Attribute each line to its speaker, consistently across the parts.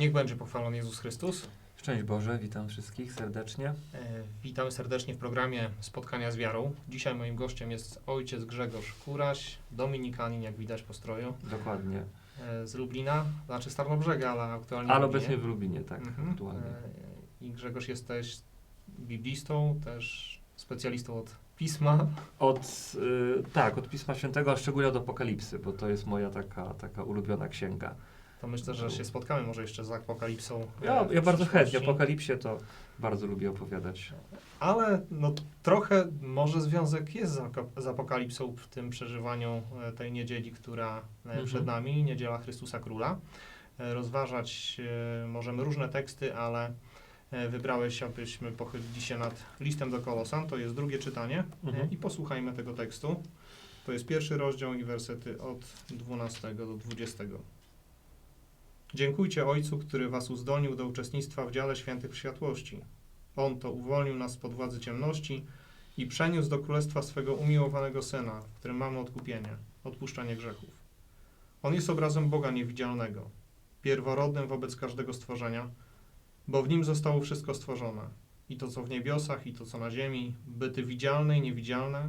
Speaker 1: Niech będzie pochwalony Jezus Chrystus.
Speaker 2: Szczęść Boże, witam wszystkich serdecznie.
Speaker 1: E, Witamy serdecznie w programie Spotkania z Wiarą. Dzisiaj moim gościem jest ojciec Grzegorz Kuraś, dominikanin, jak widać po stroju,
Speaker 2: Dokładnie.
Speaker 1: e, z Lublina, znaczy z Tarnobrzega, ale aktualnie
Speaker 2: Ale obecnie w Lublinie, tak,
Speaker 1: Mhm.
Speaker 2: aktualnie.
Speaker 1: E, I Grzegorz jest też biblistą, też specjalistą od pisma.
Speaker 2: Od, y, tak, od Pisma Świętego, a szczególnie od Apokalipsy, bo to jest moja taka, taka ulubiona księga.
Speaker 1: To myślę, że się spotkamy może jeszcze z Apokalipsą. e,
Speaker 2: Ja, ja bardzo chętnie. Apokalipsie to bardzo lubię opowiadać.
Speaker 1: Ale no, trochę może związek jest z, apokalipsą w tym przeżywaniu e, tej niedzieli, która e,
Speaker 2: Mhm.
Speaker 1: przed nami, niedziela Chrystusa Króla. Rozważać możemy różne teksty, ale wybrałeś, abyśmy pochylili się nad listem do Kolosan. To jest drugie czytanie
Speaker 2: Mhm.
Speaker 1: i posłuchajmy tego tekstu. To jest pierwszy rozdział i wersety od 12 do 20. Dziękujcie Ojcu, który was uzdolnił do uczestnictwa w dziale świętych światłości. On to uwolnił nas spod władzy ciemności i przeniósł do królestwa swego umiłowanego Syna, w którym mamy odkupienie, odpuszczenie grzechów. On jest obrazem Boga niewidzialnego, pierworodnym wobec każdego stworzenia, bo w nim zostało wszystko stworzone, i to, co w niebiosach, i to, co na ziemi, byty widzialne i niewidzialne,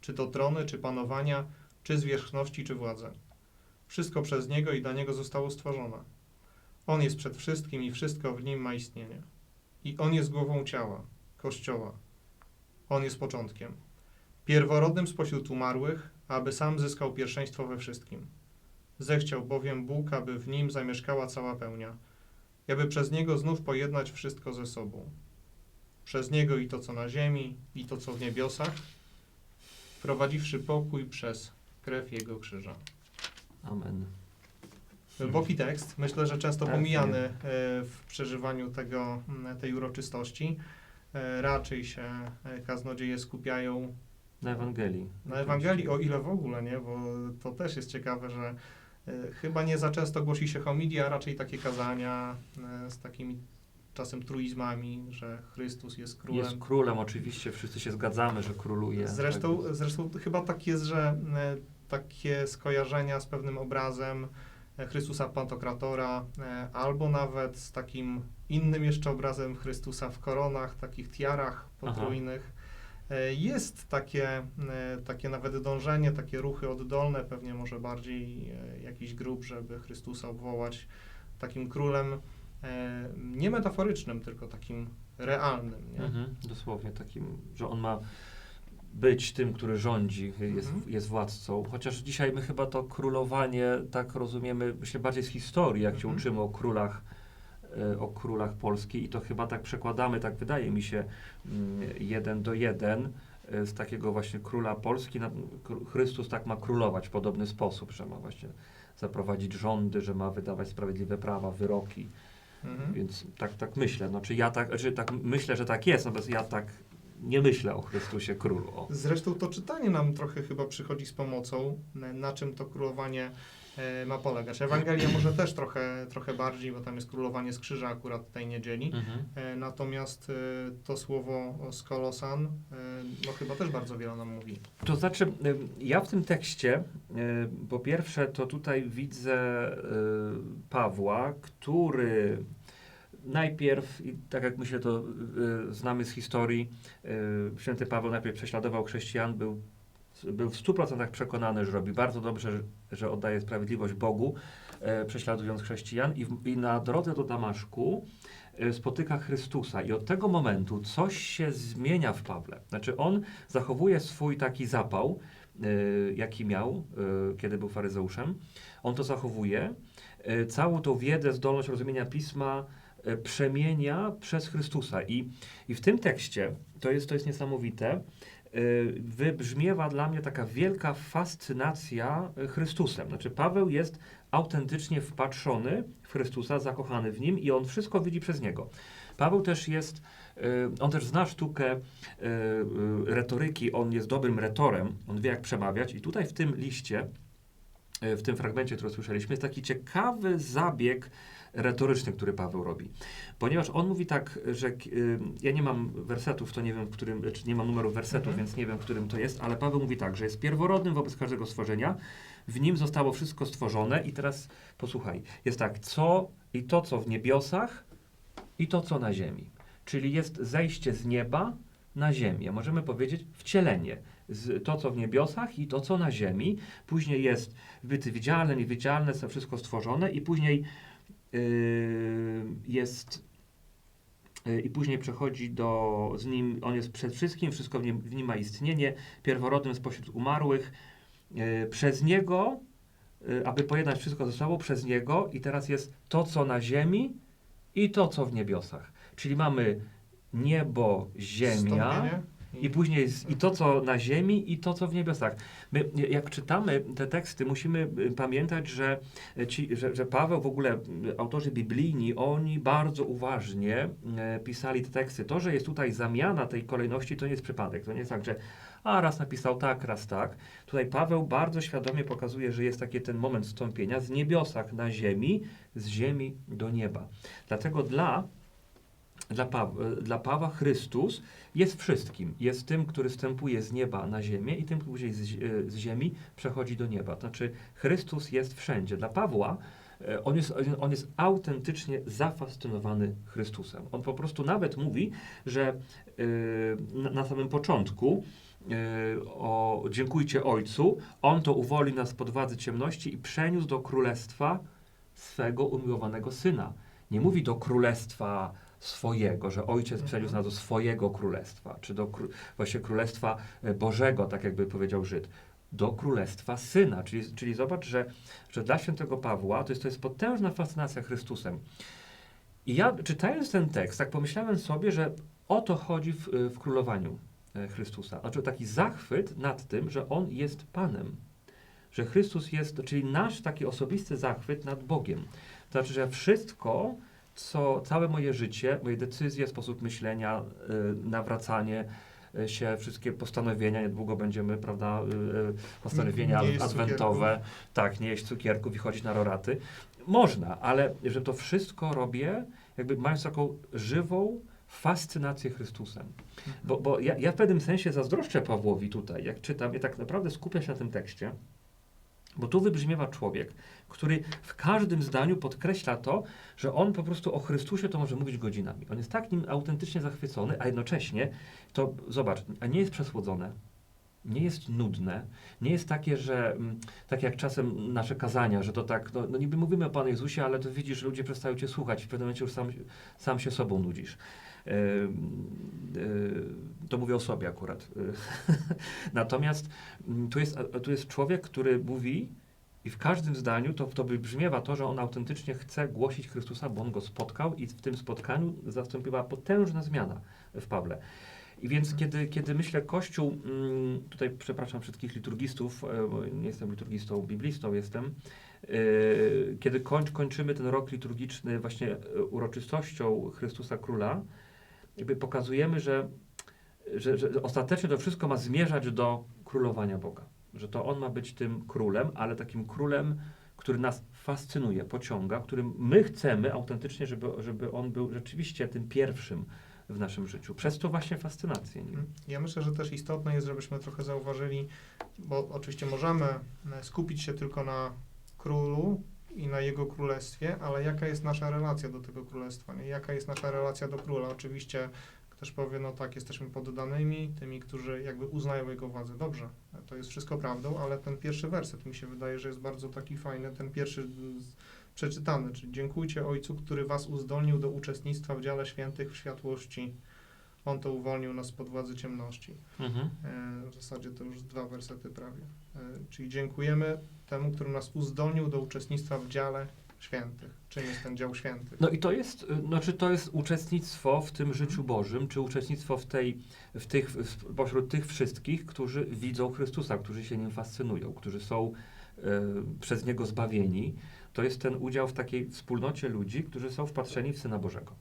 Speaker 1: czy to trony, czy panowania, czy zwierzchności, czy władze. Wszystko przez Niego i dla Niego zostało stworzone. On jest przed wszystkim i wszystko w Nim ma istnienie. I On jest głową ciała, Kościoła. On jest początkiem. Pierworodnym spośród umarłych, aby sam zyskał pierwszeństwo we wszystkim. Zechciał bowiem Bóg, aby w Nim zamieszkała cała pełnia, aby przez Niego znów pojednać wszystko ze sobą. Przez Niego i to, co na ziemi, i to, co w niebiosach, prowadziwszy pokój przez krew Jego krzyża.
Speaker 2: Amen.
Speaker 1: Głęboki tekst, myślę, że często
Speaker 2: Tak,
Speaker 1: pomijany e, w przeżywaniu tego, tej uroczystości. E, Raczej się e, kaznodzieje skupiają
Speaker 2: Na Ewangelii.
Speaker 1: na Ewangelii, o ile w ogóle, nie? Bo to też jest ciekawe, że chyba nie za często głosi się homilia, a raczej takie kazania z takimi czasem truizmami, że Chrystus jest królem.
Speaker 2: Jest królem, oczywiście, wszyscy się zgadzamy, że króluje.
Speaker 1: Zresztą,
Speaker 2: Tak.
Speaker 1: zresztą chyba tak jest, że takie skojarzenia z pewnym obrazem Chrystusa Pantokratora, e, albo nawet z takim innym jeszcze obrazem Chrystusa w koronach, takich tiarach potrójnych. E, Jest takie, e, takie nawet dążenie, takie ruchy oddolne, pewnie może bardziej e, jakiś grup, żeby Chrystusa obwołać takim królem e, nie metaforycznym, tylko takim realnym. Nie?
Speaker 2: Mhm, dosłownie takim, że on ma być tym, który rządzi, jest,
Speaker 1: Mhm.
Speaker 2: jest władcą. Chociaż dzisiaj my chyba to królowanie tak rozumiemy, myślę, bardziej z historii, jak się
Speaker 1: Mhm.
Speaker 2: uczymy o królach, e, o królach Polski i to chyba tak przekładamy, tak wydaje mi się, mm, jeden do jeden e, z takiego właśnie króla Polski. Chrystus tak ma królować w podobny sposób, że ma właśnie zaprowadzić rządy, że ma wydawać sprawiedliwe prawa, wyroki.
Speaker 1: Mhm.
Speaker 2: Więc tak, tak myślę. Znaczy ja tak, znaczy tak myślę, że tak jest, natomiast ja tak nie myślę o Chrystusie Królu. O.
Speaker 1: Zresztą to czytanie nam trochę chyba przychodzi z pomocą, na- czym to królowanie e, ma polegać. Ewangelia może też trochę, trochę bardziej, bo tam jest królowanie z krzyża akurat tej niedzieli.
Speaker 2: Mhm.
Speaker 1: E, natomiast e, to słowo z Kolosan, no chyba też bardzo wiele nam mówi.
Speaker 2: To znaczy, ja w tym tekście, po pierwsze, to tutaj widzę Pawła, który najpierw, i tak jak myślę, to y, znamy z historii, y, święty Paweł najpierw prześladował chrześcijan, był, był w 100% przekonany, że robi bardzo dobrze, że, że oddaje sprawiedliwość Bogu, e, prześladując chrześcijan i, w, i na drodze do Damaszku e, spotyka Chrystusa i od tego momentu coś się zmienia w Pawle. Znaczy on zachowuje swój taki zapał, e, jaki miał, kiedy był faryzeuszem. On to zachowuje. Całą tą wiedzę, zdolność rozumienia Pisma przemienia przez Chrystusa. I, I w tym tekście, to jest, to jest niesamowite, y, wybrzmiewa dla mnie taka wielka fascynacja y, Chrystusem. Znaczy, Paweł jest autentycznie wpatrzony w Chrystusa, zakochany w nim i on wszystko widzi przez niego. Paweł też jest, on też zna sztukę retoryki, on jest dobrym retorem, on wie jak przemawiać i tutaj w tym liście, w tym fragmencie, który słyszeliśmy, jest taki ciekawy zabieg retoryczny, który Paweł robi. Ponieważ on mówi tak, że y, ja nie mam wersetów, to nie wiem, w którym, czy nie mam numeru wersetów,
Speaker 1: Mhm.
Speaker 2: więc nie wiem, w którym to jest, ale Paweł mówi tak, że jest pierworodnym wobec każdego stworzenia, w nim zostało wszystko stworzone i teraz posłuchaj, jest tak, co i to, co w niebiosach i to, co na ziemi. Czyli jest zejście z nieba na ziemię. Możemy powiedzieć wcielenie. Z, to, co w niebiosach i to, co na ziemi. Później jest byty widzialne, niewidzialne, wszystko stworzone i później jest yy, i później przechodzi do, z nim, on jest przed wszystkim, wszystko w nim, w nim ma istnienie, pierworodnym spośród umarłych, yy, przez niego, aby pojednać wszystko ze sobą, przez niego i teraz jest to, co na ziemi i to, co w niebiosach. Czyli mamy niebo, ziemia,
Speaker 1: Wstąpienie
Speaker 2: i później jest i to, co na ziemi, i to, co w niebiosach. My, jak czytamy te teksty, musimy y, pamiętać, że, ci, że, że Paweł, w ogóle y, autorzy biblijni, oni bardzo uważnie pisali te teksty. To, że jest tutaj zamiana tej kolejności, to nie jest przypadek. To nie jest tak, że a raz napisał tak, raz tak. Tutaj Paweł bardzo świadomie pokazuje, że jest taki ten moment wstąpienia z niebiosach na ziemi, z ziemi do nieba. Dlatego dla dla, pa dla Pawła Chrystus jest wszystkim. Jest tym, który wstępuje z nieba na ziemię i tym, który później z, z ziemi przechodzi do nieba. To znaczy Chrystus jest wszędzie. Dla Pawła e, on jest, on jest autentycznie zafascynowany Chrystusem. On po prostu nawet mówi, że e, na, samym początku e, o dziękujcie Ojcu, On to uwolnił nas pod władzy ciemności i przeniósł do królestwa swego umiłowanego Syna. Nie mówi do królestwa swojego, że ojciec
Speaker 1: Mhm.
Speaker 2: przeniósł nas do swojego królestwa, czy do właśnie królestwa e, Bożego, tak jakby powiedział Żyd, do królestwa Syna. Czyli, czyli zobacz, że, że dla świętego Pawła to jest, to jest potężna fascynacja Chrystusem. I ja czytając ten tekst, tak pomyślałem sobie, że o to chodzi w, w królowaniu e, Chrystusa. Znaczy taki zachwyt nad tym, że On jest Panem. Że Chrystus jest, czyli nasz taki osobisty zachwyt nad Bogiem. To znaczy, że wszystko, co całe moje życie, moje decyzje, sposób myślenia, y, nawracanie y, się, wszystkie postanowienia, niedługo będziemy, prawda, y, postanowienia adwentowe, tak, nie jeść cukierków i chodzić na roraty. Można, ale że to wszystko robię, jakby mając taką żywą fascynację Chrystusem. Bo, bo ja, ja w pewnym sensie zazdroszczę Pawłowi tutaj, jak czytam, ja tak naprawdę skupiam się na tym tekście, bo tu wybrzmiewa człowiek, który w każdym zdaniu podkreśla to, że on po prostu o Chrystusie to może mówić godzinami. On jest tak nim autentycznie zachwycony, a jednocześnie to, zobacz, a nie jest przesłodzone, nie jest nudne, nie jest takie, że mm, tak jak czasem nasze kazania, że to tak, no, no niby mówimy o Panu Jezusie, ale to widzisz, ludzie przestają Cię słuchać w pewnym momencie już sam, sam się sobą nudzisz. Yy, to mówię o sobie akurat. Natomiast mm, tu jest, tu jest człowiek, który mówi i w każdym zdaniu to, to wybrzmiewa to, że on autentycznie chce głosić Chrystusa, bo on go spotkał i w tym spotkaniu zastąpiła potężna zmiana w Pawle. I więc kiedy, kiedy myślę Kościół, mm, tutaj przepraszam wszystkich liturgistów, e, nie jestem liturgistą, biblistą jestem, e, kiedy kończ, kończymy ten rok liturgiczny właśnie e, uroczystością Chrystusa Króla, jakby pokazujemy, że, że, że ostatecznie to wszystko ma zmierzać do królowania Boga. Że to On ma być tym królem, ale takim królem, który nas fascynuje, pociąga, którym my chcemy autentycznie, żeby, żeby On był rzeczywiście tym pierwszym w naszym życiu. Przez to właśnie fascynację nim.
Speaker 1: Ja myślę, że też istotne jest, żebyśmy trochę zauważyli, bo oczywiście możemy e, skupić się tylko na królu i na jego królestwie, ale jaka jest nasza relacja do tego królestwa? Nie? Jaka jest nasza relacja do króla? Oczywiście ktoś powie, no tak, jesteśmy poddanymi, tymi, którzy jakby uznają jego władzę. Dobrze, to jest wszystko prawdą, ale ten pierwszy werset mi się wydaje, że jest bardzo taki fajny, ten pierwszy przeczytany, czyli dziękujcie Ojcu, który was uzdolnił do uczestnictwa w dziale świętych w światłości. On to uwolnił nas spod władzy ciemności.
Speaker 2: Mhm.
Speaker 1: E, W zasadzie to już dwa wersety prawie. E, Czyli dziękujemy temu, który nas uzdolnił do uczestnictwa w dziale świętych. Czym jest ten dział świętych?
Speaker 2: No i to jest, y, no czy to jest uczestnictwo w tym życiu Bożym, czy uczestnictwo w tej, w tych, w, pośród tych wszystkich, którzy widzą Chrystusa, którzy się nim fascynują, którzy są e, przez Niego zbawieni. To jest ten udział w takiej wspólnocie ludzi, którzy są wpatrzeni w Syna Bożego.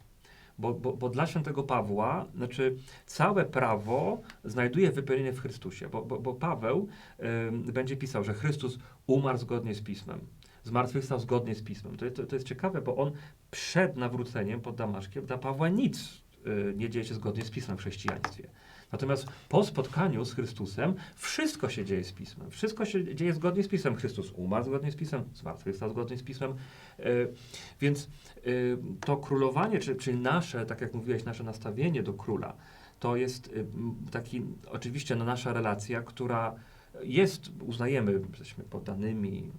Speaker 2: Bo, bo, bo dla świętego Pawła, znaczy całe prawo znajduje wypełnienie w Chrystusie, bo, bo, bo Paweł em, będzie pisał, że Chrystus umarł zgodnie z Pismem, zmartwychwstał zgodnie z Pismem. To to, to jest ciekawe, bo on przed nawróceniem pod Damaszkiem dla Pawła nic y, nie dzieje się zgodnie z Pismem w chrześcijaństwie. Natomiast po spotkaniu z Chrystusem wszystko się dzieje z Pismem. Wszystko się dzieje zgodnie z Pismem. Chrystus umarł zgodnie z Pismem, zmartwychwstał zgodnie z Pismem. Y, więc y, to królowanie, czy, czyli nasze, tak jak mówiłeś, nasze nastawienie do króla, to jest y, taki, oczywiście no, nasza relacja, która jest, uznajemy, jesteśmy poddanymi,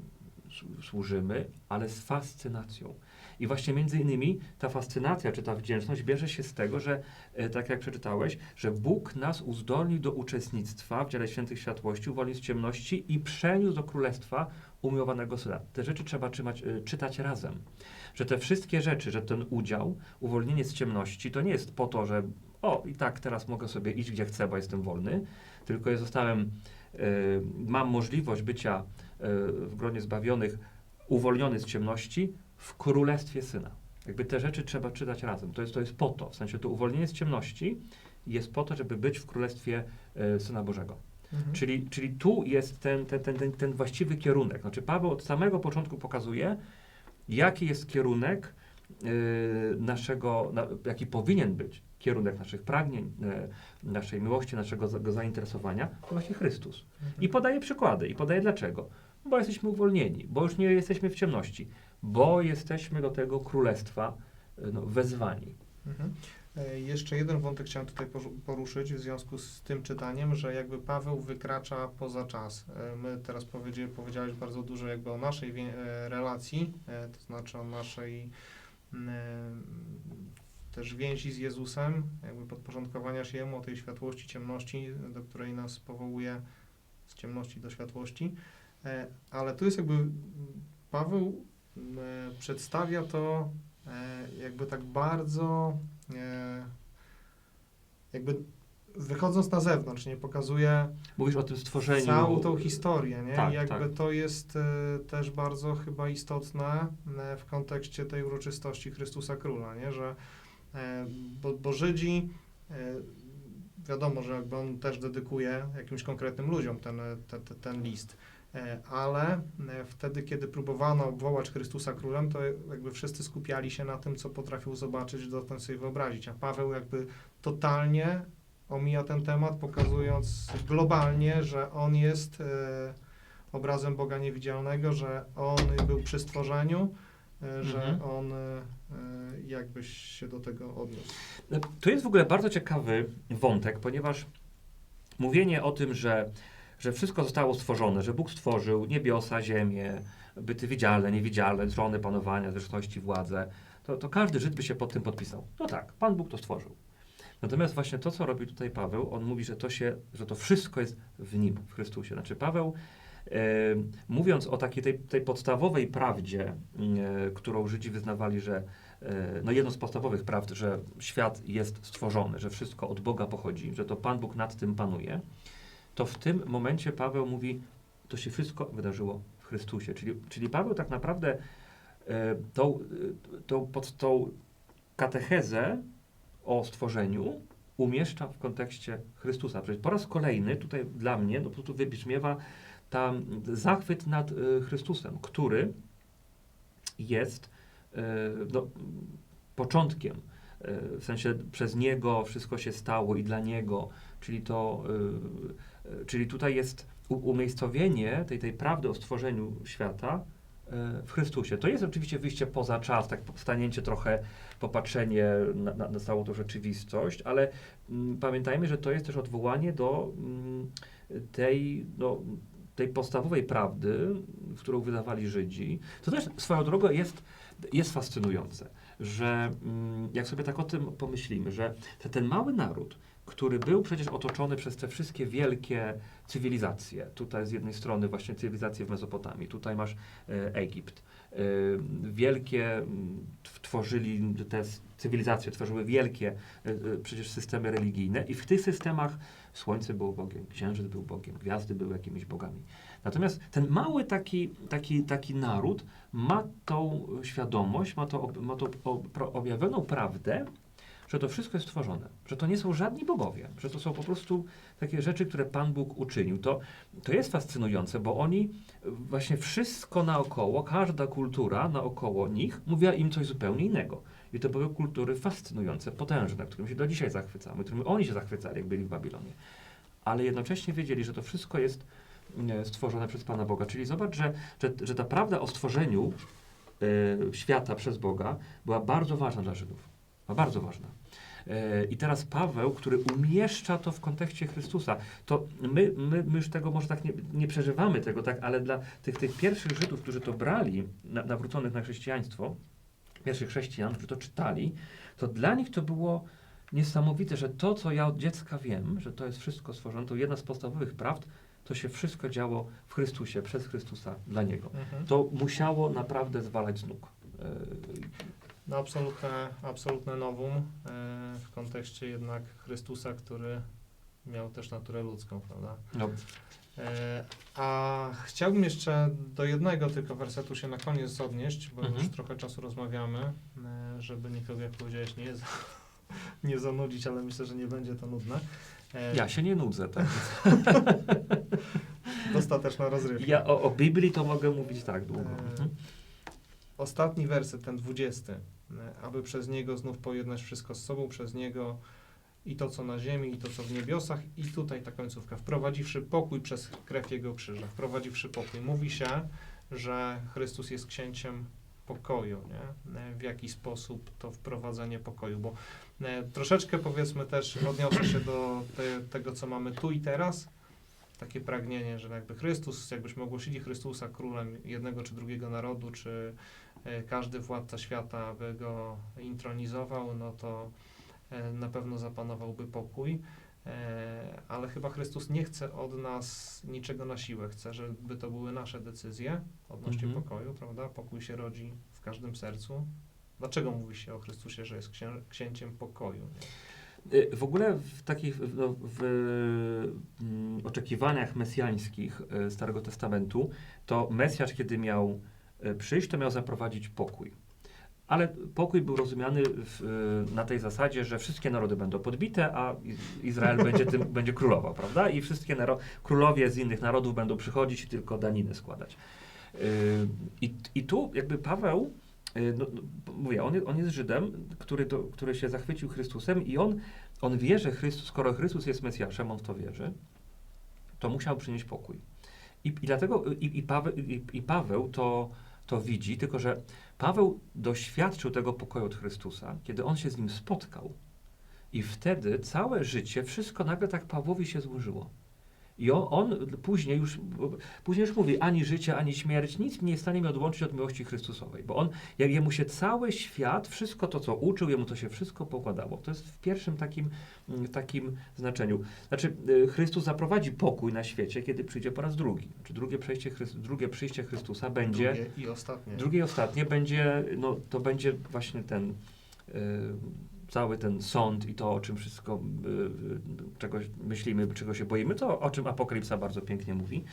Speaker 2: służymy, ale z fascynacją. I właśnie między innymi ta fascynacja, czy ta wdzięczność bierze się z tego, że e, tak jak przeczytałeś, że Bóg nas uzdolnił do uczestnictwa w dziele świętych światłości, uwolnił z ciemności i przeniósł do królestwa umiłowanego Syna. Te rzeczy trzeba trzymać, e, czytać razem. Że te wszystkie rzeczy, że ten udział, uwolnienie z ciemności, to nie jest po to, że o, i tak teraz mogę sobie iść gdzie chcę, bo jestem wolny, tylko ja zostałem, e, mam możliwość bycia w gronie zbawionych, uwolniony z ciemności w królestwie Syna. Jakby te rzeczy trzeba czytać razem. To jest, to jest po to, w sensie to uwolnienie z ciemności jest po to, żeby być w królestwie e, Syna Bożego.
Speaker 1: Mhm.
Speaker 2: Czyli, czyli tu jest ten, ten, ten, ten, ten właściwy kierunek. Znaczy Paweł od samego początku pokazuje, jaki jest kierunek y, naszego, na, jaki powinien być kierunek naszych pragnień, y, naszej miłości, naszego za, zainteresowania, to właśnie Chrystus.
Speaker 1: Mhm.
Speaker 2: I podaje przykłady. I podaje dlaczego. Bo jesteśmy uwolnieni, bo już nie jesteśmy w ciemności, bo jesteśmy do tego królestwa y, no, wezwani.
Speaker 1: Mhm. E, Jeszcze jeden wątek chciałem tutaj poruszyć w związku z tym czytaniem, że jakby Paweł wykracza poza czas. E, My teraz powiedzie, powiedziałeś bardzo dużo jakby o naszej e, relacji, e, to znaczy o naszej mm, e, też więzi z Jezusem, jakby podporządkowania się Jemu, o tej światłości, ciemności, do której nas powołuje z ciemności do światłości. E, Ale tu jest jakby Paweł e, przedstawia to e, jakby tak bardzo jakby wychodząc na zewnątrz, nie pokazuje
Speaker 2: Mówisz o tym stworzeniu.
Speaker 1: całą tą historię, nie?
Speaker 2: Tak,
Speaker 1: I jakby
Speaker 2: tak.
Speaker 1: to jest też bardzo chyba istotne w kontekście tej uroczystości Chrystusa Króla, nie? Że bo, bo Żydzi wiadomo, że jakby on też dedykuje jakimś konkretnym ludziom ten, ten, ten list. E, Ale e, wtedy, kiedy próbowano obwołać Chrystusa królem, to jakby wszyscy skupiali się na tym, co potrafił zobaczyć, dotknąć sobie wyobrazić. A Paweł jakby totalnie omija ten temat, pokazując globalnie, że on jest e, obrazem Boga niewidzialnego, że on był przy stworzeniu, że
Speaker 2: Mhm.
Speaker 1: on jakbyś się do tego odniósł.
Speaker 2: To jest w ogóle bardzo ciekawy wątek, ponieważ mówienie o tym, że, że wszystko zostało stworzone, że Bóg stworzył niebiosa, ziemię, byty widzialne, niewidzialne, trony panowania, zręczności, władzę, to, to każdy Żyd by się pod tym podpisał. No tak, Pan Bóg to stworzył. Natomiast właśnie to, co robi tutaj Paweł, on mówi, że to, się, że to wszystko jest w Nim, w Chrystusie. Znaczy Paweł, e, mówiąc o takiej tej, tej podstawowej prawdzie, e, którą Żydzi wyznawali, że e, no jedną z podstawowych prawd, że świat jest stworzony, że wszystko od Boga pochodzi, że to Pan Bóg nad tym panuje, to w tym momencie Paweł mówi, to się wszystko wydarzyło w Chrystusie. Czyli, czyli Paweł tak naprawdę e, tą, e, tą, pod tą katechezę o stworzeniu umieszcza w kontekście Chrystusa. Przecież po raz kolejny tutaj dla mnie no, po prostu wybrzmiewa tam zachwyt nad e, Chrystusem, który jest e, no, początkiem. E, w sensie przez Niego wszystko się stało i dla Niego, czyli to, e, czyli tutaj jest umiejscowienie tej, tej prawdy o stworzeniu świata e, w Chrystusie. To jest oczywiście wyjście poza czas, tak stanięcie trochę, popatrzenie na, na, na całą tą rzeczywistość, ale mm, pamiętajmy, że to jest też odwołanie do mm, tej, no, tej podstawowej prawdy, którą wydawali Żydzi. To też swoją drogą jest, jest fascynujące, że mm, jak sobie tak o tym pomyślimy, że te, ten mały naród, który był przecież otoczony przez te wszystkie wielkie cywilizacje. Tutaj z jednej strony właśnie cywilizacje w Mezopotamii, tutaj masz e, Egipt. E, wielkie mm, tw- tworzyli te cywilizacje, tworzyły wielkie e, przecież systemy religijne i w tych systemach słońce było Bogiem, księżyc był Bogiem, gwiazdy były jakimiś bogami. Natomiast ten mały taki, taki, taki naród ma tą świadomość, ma, ob- ma tą objawioną prawdę, że to wszystko jest stworzone, że to nie są żadni bogowie, że to są po prostu takie rzeczy, które Pan Bóg uczynił. To, to jest fascynujące, bo oni właśnie wszystko naokoło, każda kultura naokoło nich mówiła im coś zupełnie innego. I to były kultury fascynujące, potężne, którym się do dzisiaj zachwycamy, którym oni się zachwycali, jak byli w Babilonie. Ale jednocześnie wiedzieli, że to wszystko jest e, stworzone przez Pana Boga. Czyli zobacz, że, że, że ta prawda o stworzeniu e, świata przez Boga była bardzo ważna dla Żydów. Bardzo ważna. E, I teraz Paweł, który umieszcza to w kontekście Chrystusa, to my, my, my już tego może tak nie, nie przeżywamy tego, tak, ale dla tych, tych pierwszych Żydów, którzy to brali, na, nawróconych na chrześcijaństwo, pierwszych chrześcijan, którzy to czytali, to dla nich to było niesamowite, że to, co ja od dziecka wiem, że to jest wszystko stworzone, to jedna z podstawowych prawd, to się wszystko działo w Chrystusie, przez Chrystusa, dla Niego.
Speaker 1: Mhm.
Speaker 2: To musiało naprawdę zwalać z nóg.
Speaker 1: No absolutne, absolutne nowum e, w kontekście jednak Chrystusa, który miał też naturę ludzką, prawda?
Speaker 2: No,
Speaker 1: E, A chciałbym jeszcze do jednego tylko wersetu się na koniec odnieść, bo
Speaker 2: Mhm.
Speaker 1: już trochę czasu rozmawiamy, e, żeby nikogo, jak powiedziałeś, nie, nie zanudzić, ale myślę, że nie będzie to nudne.
Speaker 2: Ja się nie nudzę. Tak.
Speaker 1: Dostateczna rozrywka.
Speaker 2: Ja o, o Biblii to mogę mówić tak długo.
Speaker 1: E,
Speaker 2: Mhm.
Speaker 1: Ostatni werset, ten dwudziesty. E, Aby przez Niego znów pojednać wszystko z sobą, przez Niego i to, co na ziemi, i to, co w niebiosach. I tutaj ta końcówka. Wprowadziwszy pokój przez krew Jego krzyża. Wprowadziwszy pokój. Mówi się, że Chrystus jest księciem pokoju, nie? W jaki sposób to wprowadzenie pokoju, bo e, troszeczkę powiedzmy też odniosę się do te, tego, co mamy tu i teraz, takie pragnienie, że jakby Chrystus, jakbyśmy ogłosili Chrystusa królem jednego czy drugiego narodu, czy e, każdy władca świata by go intronizował, no to e, na pewno zapanowałby pokój. E, Ale chyba Chrystus nie chce od nas niczego na siłę. Chce, żeby to były nasze decyzje odnośnie
Speaker 2: Mhm.
Speaker 1: pokoju, prawda? Pokój się rodzi w każdym sercu. Dlaczego mówi się o Chrystusie, że jest księ księciem pokoju? Nie?
Speaker 2: Y, W ogóle w takich w, no, w mm, oczekiwaniach mesjańskich y, Starego Testamentu, to Mesjasz, kiedy miał y, przyjść, to miał zaprowadzić pokój. Ale pokój był rozumiany w, na tej zasadzie, że wszystkie narody będą podbite, a Izrael będzie tym będzie królował, prawda? I wszystkie naro- królowie z innych narodów będą przychodzić i tylko daniny składać. Y, I, I tu jakby Paweł, no, no, mówię, on, on jest Żydem, który, do, który się zachwycił Chrystusem i on, on wie, że Chrystus, skoro Chrystus jest Mesjaszem, on w to wierzy, to musiał przynieść pokój. I, i dlatego i, i, Paweł, i, i Paweł to, to widzi, tylko że Paweł doświadczył tego pokoju od Chrystusa, kiedy on się z nim spotkał. I wtedy całe życie, wszystko nagle tak Pawłowi się złożyło. I on, on później już, później już mówi, ani życie, ani śmierć, nic nie jest w stanie mnie odłączyć od miłości Chrystusowej. Bo on, jak jemu się cały świat, wszystko to, co uczył, jemu to się wszystko pokładało. To jest w pierwszym takim, mm, takim znaczeniu. Znaczy, y, Chrystus zaprowadzi pokój na świecie, kiedy przyjdzie po raz drugi. Znaczy, drugie, przejście drugie przyjście Chrystusa będzie...
Speaker 1: Drugie i ostatnie.
Speaker 2: Drugie i ostatnie będzie, no to będzie właśnie ten y, cały ten sąd i to, o czym wszystko, y, y, czego myślimy, czego się boimy, to o czym Apokalipsa bardzo pięknie mówi.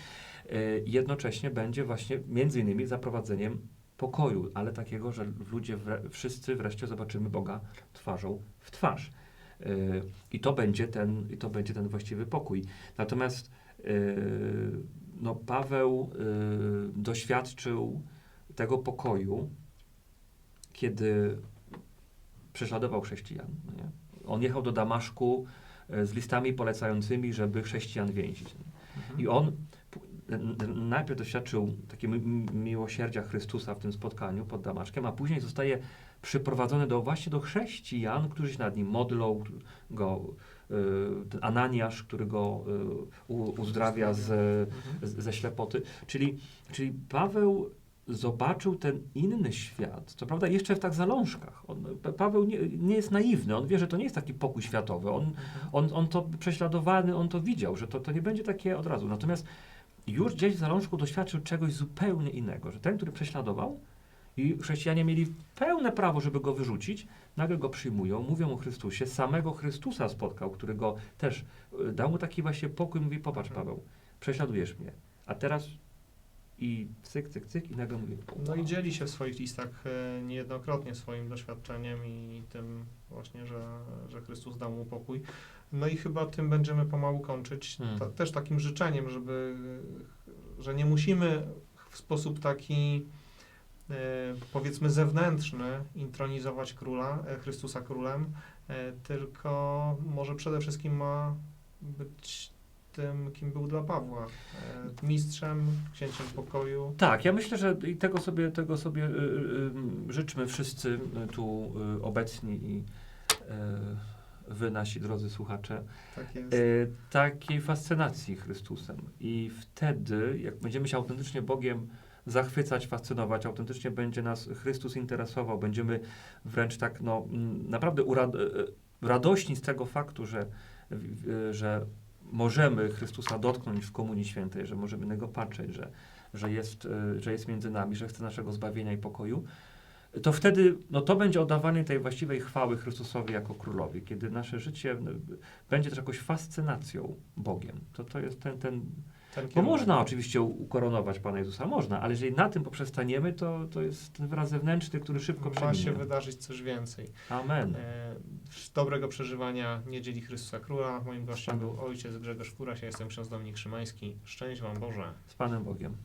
Speaker 2: Y, jednocześnie będzie właśnie między innymi zaprowadzeniem pokoju, ale takiego, że ludzie wre, wszyscy wreszcie zobaczymy Boga twarzą w twarz. I to będzie ten, i to będzie ten właściwy pokój. Natomiast no, Paweł doświadczył tego pokoju, kiedy prześladował chrześcijan. no Nie? On jechał do Damaszku e, z listami polecającymi, żeby chrześcijan więzić.
Speaker 1: Mhm.
Speaker 2: I on najpierw doświadczył takiego mi- miłosierdzia Chrystusa w tym spotkaniu pod Damaszkiem, a później zostaje przyprowadzony do, właśnie do chrześcijan, którzy się nad nim modlą, go, y, ten Ananiasz, który go y, u, uzdrawia z,
Speaker 1: Mhm.
Speaker 2: z, ze ślepoty. Czyli, czyli Paweł zobaczył ten inny świat, co prawda jeszcze w tak zalążkach. On, Pa- Paweł nie, nie jest naiwny, on wie, że to nie jest taki pokój światowy. On,
Speaker 1: Mhm.
Speaker 2: on, on to prześladowany, on to widział, że to, to nie będzie takie od razu. Natomiast już gdzieś w zalążku doświadczył czegoś zupełnie innego, że ten, który prześladował i chrześcijanie mieli pełne prawo, żeby go wyrzucić, nagle go przyjmują, mówią o Chrystusie, samego Chrystusa spotkał, który go też y, dał mu taki właśnie pokój, mówi, popatrz
Speaker 1: Mhm.
Speaker 2: Paweł, prześladujesz mnie, a teraz i cyk, cyk, cyk i nagle mówię,
Speaker 1: No i dzieli się w swoich listach e, niejednokrotnie swoim doświadczeniem i tym właśnie, że, że Chrystus dał mu pokój. No i chyba tym będziemy pomału kończyć.
Speaker 2: Hmm.
Speaker 1: Ta, też takim życzeniem, żeby, że nie musimy w sposób taki e, powiedzmy zewnętrzny intronizować króla, e, Chrystusa królem, tylko może przede wszystkim ma być tym, kim był dla Pawła. E, mistrzem, księciem pokoju.
Speaker 2: Tak, ja myślę, że i tego sobie, tego sobie y, y, y, życzmy wszyscy tu y, obecni i y, wy, nasi drodzy słuchacze,
Speaker 1: Tak
Speaker 2: y, takiej fascynacji Chrystusem. I wtedy, jak będziemy się autentycznie Bogiem zachwycać, fascynować, autentycznie będzie nas Chrystus interesował, będziemy wręcz tak, no, naprawdę urad- y, y, radośni z tego faktu, że, że możemy Chrystusa dotknąć w Komunii Świętej, że możemy na Niego patrzeć, że, że, jest, y, że jest między nami, że chce naszego zbawienia i pokoju, to wtedy no, to będzie oddawanie tej właściwej chwały Chrystusowi jako królowi, kiedy nasze życie no, będzie też jakąś fascynacją Bogiem. To, to jest ten Ten bo można oczywiście ukoronować Pana Jezusa, można, ale jeżeli na tym poprzestaniemy, to, to jest ten wyraz zewnętrzny, który szybko
Speaker 1: Ma się
Speaker 2: przeminie.
Speaker 1: wydarzyć coś więcej.
Speaker 2: Amen.
Speaker 1: E, dobrego przeżywania Niedzieli Chrystusa Króla. Moim gościem
Speaker 2: Amen.
Speaker 1: był ojciec Grzegorz Kuraś, ja jestem ksiądz Dominik Szymański. Szczęść Wam Boże.
Speaker 2: Z Panem Bogiem.